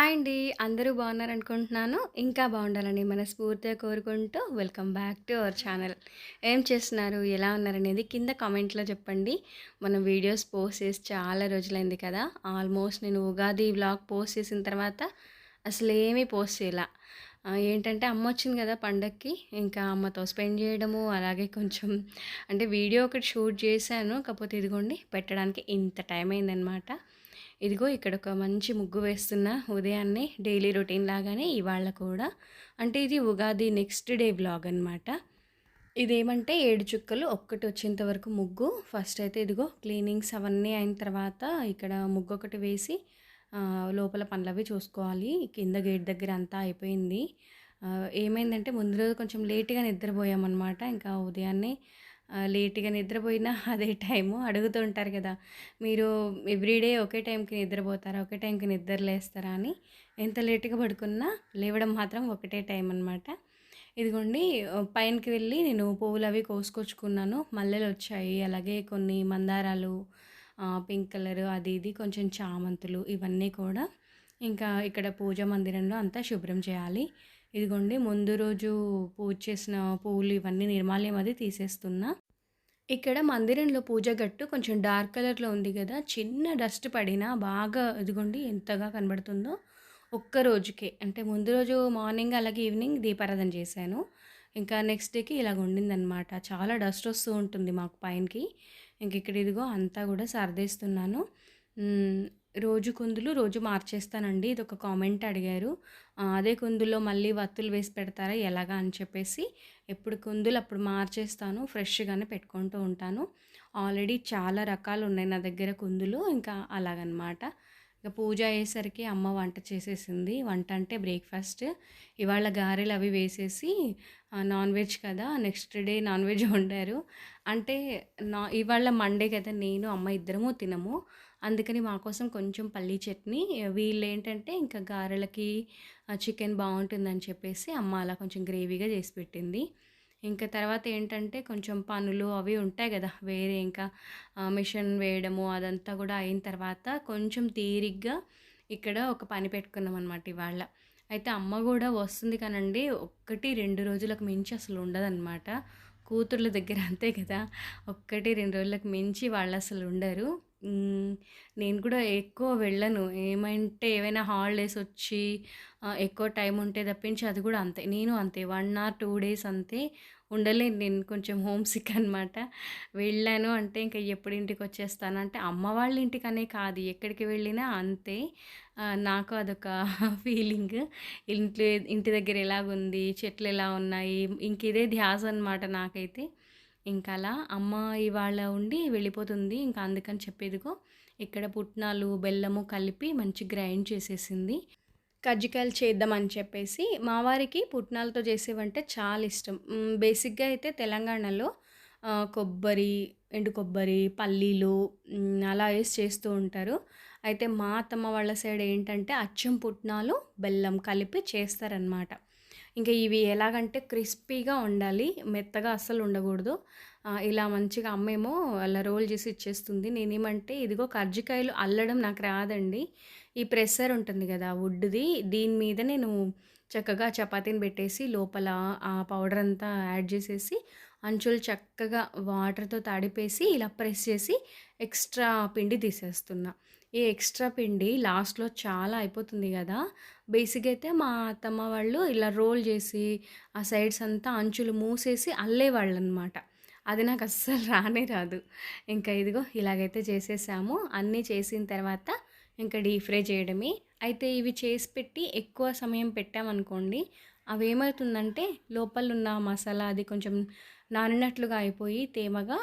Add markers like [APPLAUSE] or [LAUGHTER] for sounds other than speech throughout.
Hi అండి. అందరూ బాగున్నారు అనుకుంటున్నాను ఇంకా బాగుండాలని మనస్ఫూర్తిగా కోరుకుంటూ welcome back to our channel. ఏం చేస్తున్నారు? ఎలా ఉన్నారనేది కింద కామెంట్‌లో చెప్పండి. మనం వీడియోస్ పోస్ట్ చేసి చాలా రోజులైంది కదా! ఆల్మోస్ట్ నేను ఉగాది వ్లాగ్ పోస్ట్ చేసిన తర్వాత అసలేమీ పోస్ట్ చేయాల ఏంటంటే అమ్మ వచ్చింది కదా పండక్కి. ఇంకా అమ్మతో స్పెండ్ చేయడము, అలాగే కొంచెం అంటే వీడియో ఒకటి షూట్ చేశాను. కాకపోతే ఇదిగోండి పెట్టడానికి ఇంత టైం అయిందనమాట. ఇదిగో ఇక్కడ ఒక మంచి ముగ్గు వేస్తున్న ఉదయాన్నే డైలీ రొటీన్ లాగానే ఇవాళ కూడా. అంటే ఇది ఉగాది నెక్స్ట్ డే బ్లాగ్ అనమాట. ఇదేమంటే ఏడు చుక్కలు ఒక్కటి వచ్చేంత వరకు ముగ్గు. ఫస్ట్ అయితే ఇదిగో క్లీనింగ్స్ అవన్నీ అయిన తర్వాత ఇక్కడ ముగ్గు ఒకటి వేసి లోపల పనులవి చూసుకోవాలి. కింద గేట్ దగ్గర అంతా అయిపోయింది. ఏమైందంటే ముందు రోజు కొంచెం లేట్‌గా నిద్రపోయామనమాట. ఇంకా ఉదయాన్నే లేట్‌గా నిద్రపోయినా [LAUGHS] అదే టైము. అడుగుతూ ఉంటారు కదా! మీరు ఎవ్రీడే ఒకే టైంకి నిద్రపోతారా? ఒకే టైంకి నిద్ర లేస్తారా అని. ఎంత లేట్‌గా పడుకున్నా లేవడం మాత్రం ఒకటే టైం అనమాట. ఇదిగోండి పైనకి వెళ్ళి నేను పువ్వులవి కోసుకొచ్చుకున్నాను. మల్లెలు వచ్చాయి అలాగే కొన్ని మందారాలు, పింక్ కలర్ అది ఇది కొంచెం చామంతులు ఇవన్నీ కూడా ఇంకా ఇక్కడ పూజ మందిరంలో అంతా శుభ్రం చేయాలి. ఇదిగోండి ముందు రోజు పూజ చేసిన పువ్వులు ఇవన్నీ నిర్మాల్యం అది తీసేస్తున్నా. ఇక్కడ మందిరంలో పూజ గట్టు కొంచెం డార్క్ కలర్‌లో ఉంది కదా చిన్న డస్ట్ పడినా బాగా ఇదిగోండి ఎంతగా కనబడుతుందో. ఒక్క రోజుకే అంటే ముందు రోజు మార్నింగ్ అలాగే ఈవినింగ్ దీపారాధన చేశాను. ఇంకా నెక్స్ట్ డేకి ఇలాగ ఉండిందనమాట. చాలా డస్ట్ వస్తూ ఉంటుంది మాకు పైనకి. ఇంక ఇక్కడ ఇదిగో అంతా కూడా సర్దేస్తున్నాను. రోజు కుందులు రోజు మార్చేస్తానండి. ఇది ఒక కామెంట్ అడిగారు. అదే కుందుల్లో మళ్ళీ వత్తులు వేసి పెడతారా ఎలాగా అని చెప్పేసి ఎప్పుడు కుందులు అప్పుడు మార్చేస్తాను. ఫ్రెష్‌గానే పెట్టుకుంటూ ఉంటాను. ఆల్రెడీ చాలా రకాలు ఉన్నాయి నా దగ్గర కుందులు. ఇంకా అలాగనమాట. ఇక పూజ అయ్యేసరికి అమ్మ వంట చేసేసింది. వంట అంటే బ్రేక్‌ఫాస్ట్. ఇవాళ గారెలు అవి వేసేసి నాన్ వెజ్ కదా! నెక్స్ట్ డే నాన్ వెజ్ వండారు. అంటే నా ఇవాళ మండే కదా! నేను, అమ్మ ఇద్దరము తినము. అందుకని మా కోసం కొంచెం పల్లీ చట్నీ వీళ్ళు ఏంటంటే ఇంకా గారెలకి చికెన్ బాగుంటుందని చెప్పేసి అమ్మ అలా కొంచెం గ్రేవీగా చేసి పెట్టింది. ఇంకా తర్వాత ఏంటంటే కొంచెం పనులు అవి ఉంటాయి కదా వేరే ఇంకా మిషన్ వేయడము అదంతా కూడా అయిన తర్వాత కొంచెం తీరిగ్గా ఇక్కడ ఒక పని పెట్టుకున్నాం అనమాట ఇవాళ. అయితే అమ్మ కూడా వస్తుంది కానండి 1, 2 రోజులకు మించి అసలు ఉండదనమాట. కూతుర్ల దగ్గర అంతే కదా! 1, 2 రోజులకు మించి వాళ్ళు అసలు ఉండరు. నేను కూడా ఎక్కువ వెళ్ళను. ఏమంటే ఏవైనా హాలిడేస్ వచ్చి ఎక్కువ టైం ఉంటే తప్పించి అది కూడా అంతే. నేను అంతే వన్ ఆర్ టూ డేస్ అంతే. ఉండలేను నేను కొంచెం హోమ్ సిక్ అనమాట. వెళ్ళాను అంటే ఇంక ఎప్పుడు ఇంటికొచ్చేస్తాను అంటే అమ్మ వాళ్ళ ఇంటికనే కాదు ఎక్కడికి వెళ్ళినా అంతే. నాకు అదొక [LAUGHS] ఫీలింగ్. ఇంట్లో ఇంటి దగ్గర ఎలాగుంది? చెట్లు ఎలా ఉన్నాయి? ఇంక ఇదే ధ్యాస అనమాట నాకైతే. ఇంకా అలా అమ్మ ఇవాళ ఉండి వెళ్ళిపోతుంది. ఇంకా అందుకని చెప్పేదిగో ఇక్కడ పుట్నాలు, బెల్లము కలిపి మంచి గ్రైండ్ చేసేసింది. కజ్జికాయలు చేద్దామని చెప్పేసి మా వారికి పుట్నాలతో చేసేవంటే చాలా ఇష్టం. బేసిక్‌గా అయితే తెలంగాణలో కొబ్బరి, ఎండు కొబ్బరి, పల్లీలు అలా వేసి చేస్తూ ఉంటారు. అయితే మా అత్తమ్మ వాళ్ళ సైడ్ ఏంటంటే అచ్చం పుట్నాలు, బెల్లం కలిపి చేస్తారనమాట. ఇంకా ఇవి ఎలాగంటే క్రిస్పీగా ఉండాలి. మెత్తగా అస్సలు ఉండకూడదు. ఇలా మంచిగా అమ్మేమో అలా రోల్ చేసి ఇచ్చేస్తుంది. నేనేమంటే ఇదిగో కర్జికాయలు అల్లడం నాకు రాదండి. ఈ ప్రెషర్ ఉంటుంది కదా వుడ్‌ది దీని మీద నేను చక్కగా చపాతీని పెట్టేసి లోపల ఆ పౌడర్ అంతా యాడ్ చేసేసి అంచులు చక్కగా వాటర్‌తో తడిపేసి ఇలా ప్రెస్ చేసి ఎక్స్ట్రా పిండి తీసేస్తున్నా. ఈ ఎక్స్ట్రా పిండి లాస్ట్‌లో చాలా అయిపోతుంది కదా బేసిక్ అయితే మా అత్తమ్మ వాళ్ళు ఇలా రోల్ చేసి ఆ సైడ్స్ అంతా అంచులు మూసేసి అల్లేవాళ్ళనమాట. అది నాకు అస్సలు రానే రాదు. ఇంకా ఇదిగో ఇలాగైతే చేసేసాము. అన్నీ చేసిన తర్వాత ఇంకా డీప్ ఫ్రై చేయడమే. అయితే ఇవి చేసి పెట్టి ఎక్కువ సమయం పెట్టామనుకోండి అవి ఏమవుతుందంటే లోపలున్న మసాలా అది కొంచెం నానినట్లుగా అయిపోయి తేమగా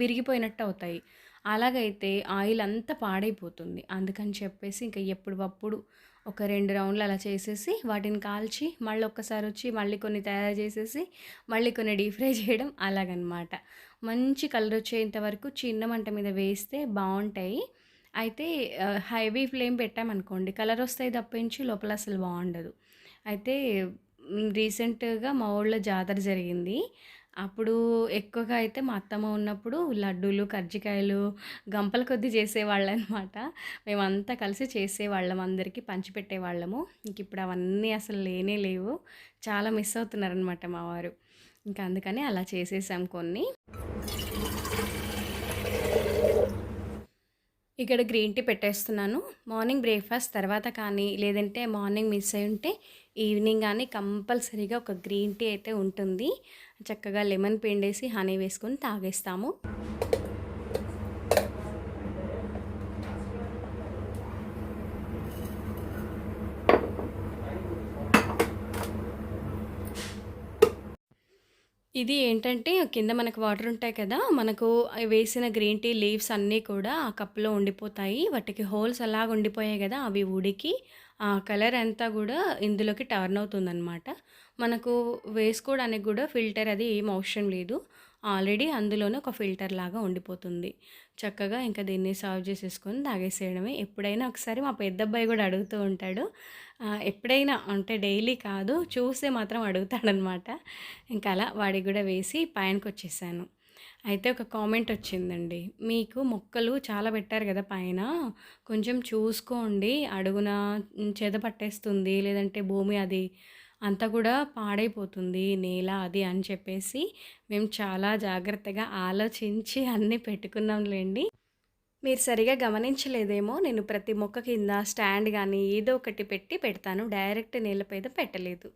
విరిగిపోయినట్టు అవుతాయి. అలాగైతే ఆయిల్ అంతా పాడైపోతుంది. అందుకని చెప్పేసి ఇంక ఎప్పుడప్పుడు ఒక రెండు రౌండ్లు అలా చేసేసి వాటిని కాల్చి మళ్ళీ ఒక్కసారి వచ్చి మళ్ళీ కొన్ని తయారు చేసేసి మళ్ళీ కొన్ని డీప్ ఫ్రై చేయడం అలాగనమాట. మంచి కలర్ వచ్చేంత వరకు చిన్న మంట మీద వేస్తే బాగుంటాయి అయితే హైవీ ఫ్లేమ్ పెట్టామనుకోండి కలర్ వస్తాయి తప్పించి లోపల అసలు బాగుండదు అయితే రీసెంట్‌గా మా ఊళ్ళో జాతర జరిగింది. అప్పుడు ఎక్కువగా అయితే మా అత్తమ్మ ఉన్నప్పుడు లడ్డూలు, కర్జికాయలు గంపల కొద్దీ చేసేవాళ్ళనమాట. మేమంతా కలిసి చేసేవాళ్ళం. అందరికీ పంచిపెట్టేవాళ్ళము. ఇంక ఇప్పుడు అవన్నీ అసలు లేనే లేవు. చాలా మిస్ అవుతున్నారనమాట మా వారు. ఇంకా అందుకని అలా చేసేసాం కొన్ని. ఇక్కడ గ్రీన్ టీ పెట్టేస్తున్నాను. మార్నింగ్ బ్రేక్‌ఫాస్ట్ తర్వాత కానీ, లేదంటే మార్నింగ్ మిస్ అయ్యుంటే ఈవినింగ్ కానీ కంపల్సరీగా ఒక గ్రీన్ టీ అయితే ఉంటుంది. చక్కగా లెమన్ పిండేసి, హనీ వేసుకొని తాగేస్తాము. ఇది ఏంటంటే కింద మనకు వాటర్ ఉంటాయి కదా! మనకు వేసిన గ్రీన్ టీ లీవ్స్ అన్నీ కూడా ఆ కప్‌లో ఉండిపోతాయి. వాటికి హోల్స్ అలాగ ఉండిపోయాయి కదా అవి ఉడికి ఆ కలర్ అంతా కూడా ఇందులోకి టర్న్ అవుతుందనమాట. మనకు వేసుకోవడానికి కూడా ఫిల్టర్ అది ఏం అవసరం లేదు. ఆల్రెడీ అందులోనే ఒక ఫిల్టర్ లాగా ఉండిపోతుంది. చక్కగా ఇంకా దీన్ని సర్వ్ చేసేసుకొని తాగేసేయడమే. ఎప్పుడైనా ఒకసారి మా పెద్దబ్బాయి కూడా అడుగుతూ ఉంటాడు. ఎప్పుడైనా అంటే డైలీ కాదు చూస్తే మాత్రం అడుగుతాడనమాట. ఇంకా అలా వాడికి కూడా వేసి పైనకొచ్చేసాను. అయితే ఒక కామెంట్ వచ్చిందండి. మీకు మొక్కలు చాలా పెట్టారు కదా పైన. కొంచెం చూసుకోండి అడుగున చెద పట్టేస్తుంది. లేదంటే భూమి అది అంతా కూడా పాడైపోతుంది నేల అది అని చెప్పేసి మేము చాలా జాగ్రత్తగా ఆలోచించి అన్నీ పెట్టుకున్నాంలేండి మీరు సరిగ్గా గమనించలేదేమో నేను ప్రతి మొక్క కింద స్టాండ్ కానీ ఏదో ఒకటి పెట్టి పెడతాను. డైరెక్ట్ నేలపైన పెట్టలేదు.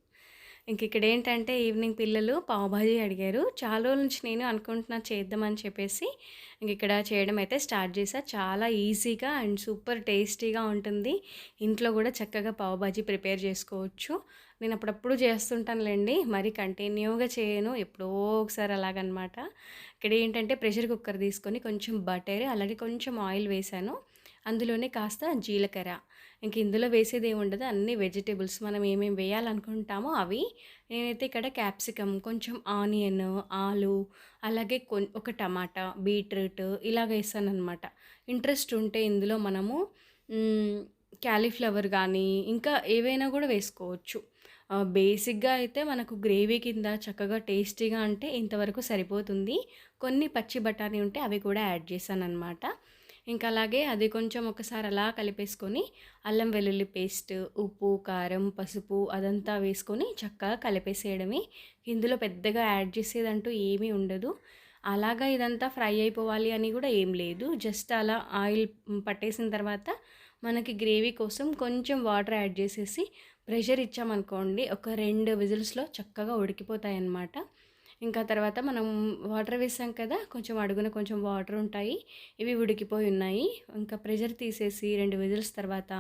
ఇంక ఇక్కడేంటంటే ఈవినింగ్ పిల్లలు పావుభాజీ అడిగారు. చాలా రోజుల నుంచి నేను అనుకుంటున్నా చేద్దామని చెప్పేసి ఇంక ఇక్కడ చేయడం అయితే స్టార్ట్ చేశాను చాలా ఈజీగా అండ్ సూపర్ టేస్టీగా ఉంటుంది. ఇంట్లో కూడా చక్కగా పావుభాజీ ప్రిపేర్ చేసుకోవచ్చు. నేను అప్పుడప్పుడు చేస్తుంటానులేండి మరి కంటిన్యూగా చేయను. ఎప్పుడో ఒకసారి అలాగనమాట. ఇక్కడ ఏంటంటే ప్రెషర్ కుక్కర్ తీసుకొని కొంచెం బటర్ అలాగే కొంచెం ఆయిల్ వేశాను. అందులోనే కాస్త జీలకర్ర. ఇంక ఇందులో వేసేదేముండదు. అన్ని వెజిటేబుల్స్ మనం ఏమేమి వేయాలనుకుంటామో అవి. నేనైతే ఇక్కడ క్యాప్సికమ్, కొంచెం ఆనియన్, ఆలు అలాగే కొన్ ఒక టమాటా, బీట్రూట్ ఇలాగ అనమాట ఇంట్రెస్ట్ ఉంటే ఇందులో మనము క్యాలీఫ్లవర్ కానీ ఇంకా ఏవైనా కూడా వేసుకోవచ్చు. బేసిక్‌గా అయితే మనకు గ్రేవీ కింద చక్కగా టేస్టీగా అంటే ఇంతవరకు సరిపోతుంది. కొన్ని పచ్చి బఠానీ ఉంటే అవి కూడా యాడ్ చేశాననమాట. ఇంకా అలాగే అది కొంచెం ఒకసారి అలా కలిపేసుకొని అల్లం వెల్లుల్లి పేస్ట్, ఉప్పు, కారం, పసుపు అదంతా వేసుకొని చక్కగా కలిపేసేయడమే. ఇందులో పెద్దగా యాడ్ చేసేదంటూ ఏమీ ఉండదు. అలాగా ఇదంతా ఫ్రై అయిపోవాలి అని కూడా ఏం లేదు. జస్ట్ అలా ఆయిల్ పట్టేసిన తర్వాత మనకి గ్రేవీ కోసం కొంచెం వాటర్ యాడ్ చేసేసి ప్రెషర్ ఇచ్చామనుకోండి ఒక రెండు విజిల్స్‌లో చక్కగా ఉడికిపోతాయి అన్నమాట ఇంకా తర్వాత మనం వాటర్ వేసాం కదా! కొంచెం అడుగున కొంచెం వాటర్ ఉంటాయి. ఇవి ఉడికిపోయి ఉన్నాయి. ఇంకా ప్రెషర్ తీసేసి రెండు విజిల్స్ తర్వాత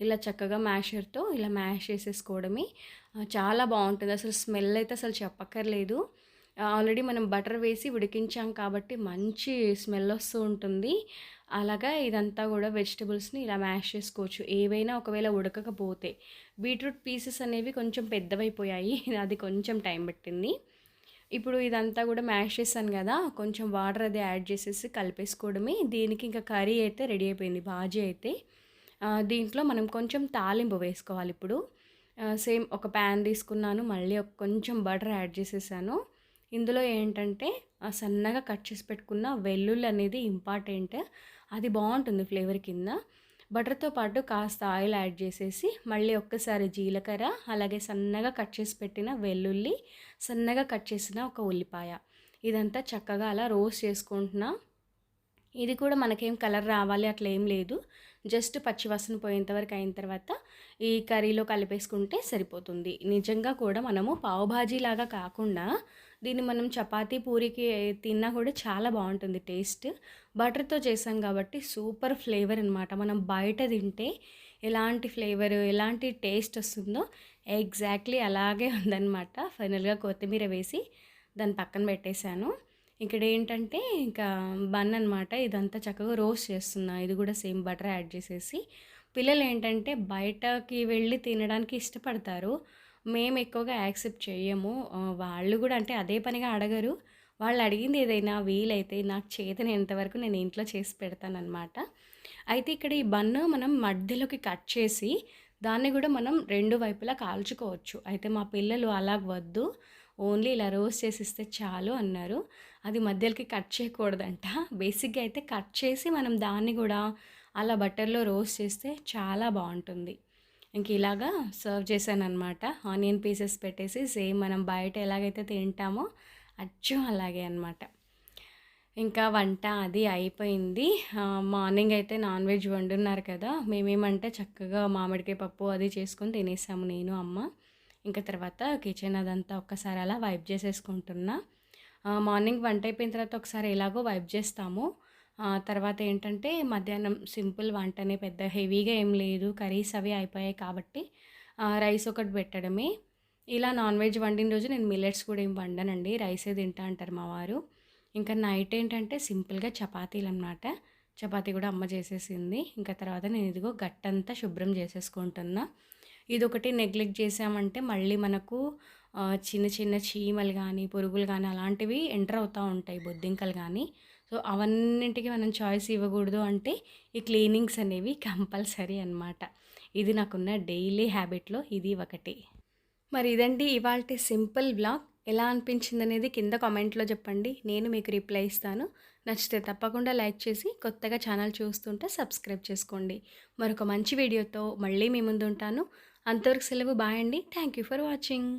ఇలా చక్కగా మ్యాషర్‌తో ఇలా మ్యాష్ చేసేసుకోవడమే. చాలా బాగుంటుంది అసలు స్మెల్ అయితే అసలు చెప్పక్కర్లేదు. ఆల్రెడీ మనం బటర్ వేసి ఉడికించాం కాబట్టి మంచి స్మెల్ వస్తూ ఉంటుంది. అలాగా ఇదంతా కూడా వెజిటబుల్స్‌ని ఇలా మ్యాష్ చేసుకోవచ్చు. ఏవైనా ఒకవేళ ఉడకకపోతే. బీట్రూట్ పీసెస్ అనేవి కొంచెం పెద్దవైపోయాయి. [LAUGHS] అది కొంచెం టైం పట్టింది. ఇప్పుడు ఇదంతా కూడా మ్యాష్ చేశాను కదా కొంచెం వాటర్ అది యాడ్ చేసేసి కలిపేసుకోవడమే. దీనికి ఇంకా కర్రీ అయితే రెడీ అయిపోయింది. బాజీ అయితే. దీంట్లో మనం కొంచెం తాలింపు వేసుకోవాలి ఇప్పుడు సేమ్ ఒక ప్యాన్ తీసుకున్నాను. మళ్ళీ ఒక కొంచెం బటర్ యాడ్ చేసేసాను. ఇందులో ఏంటంటే సన్నగా కట్ చేసి పెట్టుకున్న వెల్లుల్లి అనేది ఇంపార్టెంట్. అది బాగుంటుంది ఫ్లేవర్ కింద. బటర్‌తో పాటు కాస్త ఆయిల్ యాడ్ చేసేసి మళ్ళీ ఒక్కసారి జీలకర్ర, అలాగే సన్నగా కట్ చేసి పెట్టిన వెల్లుల్లి, సన్నగా కట్ చేసిన ఒక ఉల్లిపాయ. ఇదంతా చక్కగా అలా రోస్ట్ చేసుకుంటున్నా. ఇది కూడా మనకేం కలర్ రావాలి అట్లా ఏం లేదు. జస్ట్ పచ్చివాసన పోయేంతవరకు అయిన తర్వాత ఈ కర్రీలో కలిపేసుకుంటే సరిపోతుంది. నిజంగా కూడా మనము పావు బాజీలాగా కాకుండా దీన్ని మనం చపాతీ, పూరికి తిన్నా కూడా చాలా బాగుంటుంది టేస్ట్. బటర్‌తో చేసాం కాబట్టి సూపర్ ఫ్లేవర్ అనమాట. మనం బయట తింటే ఎలాంటి ఫ్లేవర్, ఎలాంటి టేస్ట్ వస్తుందో ఎగ్జాక్ట్‌లీ అలాగే ఉందనమాట. ఫైనల్‌గా కొత్తిమీర వేసి దాన్ని పక్కన పెట్టేశాను ఇక్కడ ఏంటంటే ఇంకా బన్ అనమాట. ఇదంతా చక్కగా రోస్ట్ చేస్తున్నా. ఇది కూడా సేమ్ బటర్ యాడ్ చేసేసి. పిల్లలు ఏంటంటే బయటకి వెళ్ళి తినడానికి ఇష్టపడతారు. మేము ఎక్కువగా యాక్సెప్ట్ చేయము వాళ్ళు కూడా అంటే అదే పనిగా అడగరు. వాళ్ళు అడిగింది ఏదైనా వీలైతే నాకు చేతనైనంత వరకు నేను ఇంట్లో చేసి పెడతానమాట అయితే ఇక్కడ ఈ బన్ను మనం మధ్యలోకి కట్ చేసి దాన్ని కూడా మనం రెండు వైపులా కాల్చుకోవచ్చు. అయితే మా పిల్లలు అలాగ వద్దు. ఓన్లీ ఇలా రోస్ట్ చేసిస్తే చాలు అన్నారు అది మధ్యలోకి కట్ చేయకూడదంట బేసిక్గా అయితే కట్ చేసి మనం దాన్ని కూడా అలా బటర్లో రోస్ట్ చేస్తే చాలా బాగుంటుంది ఇంక ఇలాగా సర్వ్ చేశాను అనమాట ఆనియన్ పీసెస్ పెట్టేసి సేమ్ మనం బయట ఎలాగైతే తింటామో అచ్చు అలాగే అనమాట ఇంకా వంట అది అయిపోయింది. మార్నింగ్ అయితే నాన్ వెజ్ వండున్నారు కదా మేమేమంటే చక్కగా మామిడికాయ పప్పు అది చేసుకొని తినేసాము నేను అమ్మ. ఇంకా తర్వాత కిచెన్ అదంతా ఒక్కసారి అలా వైప్ చేసేసుకుంటున్నా. మార్నింగ్ వంట అయిపోయిన తర్వాత ఒకసారి ఎలాగో వైప్ చేస్తాము. తర్వాత ఏంటంటే మధ్యాహ్నం సింపుల్ వంటనే పెద్ద హెవీగా ఏం లేదు. కర్రీస్ అవి అయిపోయాయి కాబట్టి రైస్ ఒకటి పెట్టడమే. ఇలా నాన్ వెజ్ వండిన రోజు నేను మిల్లెట్స్ కూడా ఏం వండనండి. రైసే తింటా అంటారు మా వారు. ఇంకా నైట్ ఏంటంటే సింపుల్గా చపాతీలు అనమాట చపాతీ కూడా అమ్మ చేసేసింది. ఇంకా తర్వాత నేను ఇదిగో గట్టంతా శుభ్రం చేసేసుకుంటున్నా. ఇది ఒకటి నెగ్లెక్ట్ చేసామంటే మళ్ళీ మనకు చిన్న చిన్న చీమలు కానీ పురుగులు కానీ అలాంటివి ఎంటర్ అవుతూ ఉంటాయి. బొద్దింకలు కానీ సో అవన్నింటికి మనం చాయిస్ ఇవ్వకూడదు అంటే ఈ క్లీనింగ్స్ అనేవి కంపల్సరీ అనమాట ఇది నాకున్న డైలీ హ్యాబిట్లో ఇది ఒకటి. మరి ఇదండి ఇవాళ సింపుల్ బ్లాగ్ ఎలా అనిపించింది అనేది కింద కామెంట్లో చెప్పండి. నేను మీకు రిప్లై ఇస్తాను. నచ్చితే తప్పకుండా లైక్ చేసి కొత్తగా ఛానల్ చూస్తుంటే సబ్స్క్రైబ్ చేసుకోండి. మరొక మంచి వీడియోతో మళ్ళీ మీ ముందు ఉంటాను. అంతవరకు సెలవు బాయ్ అండి. Thank you for watching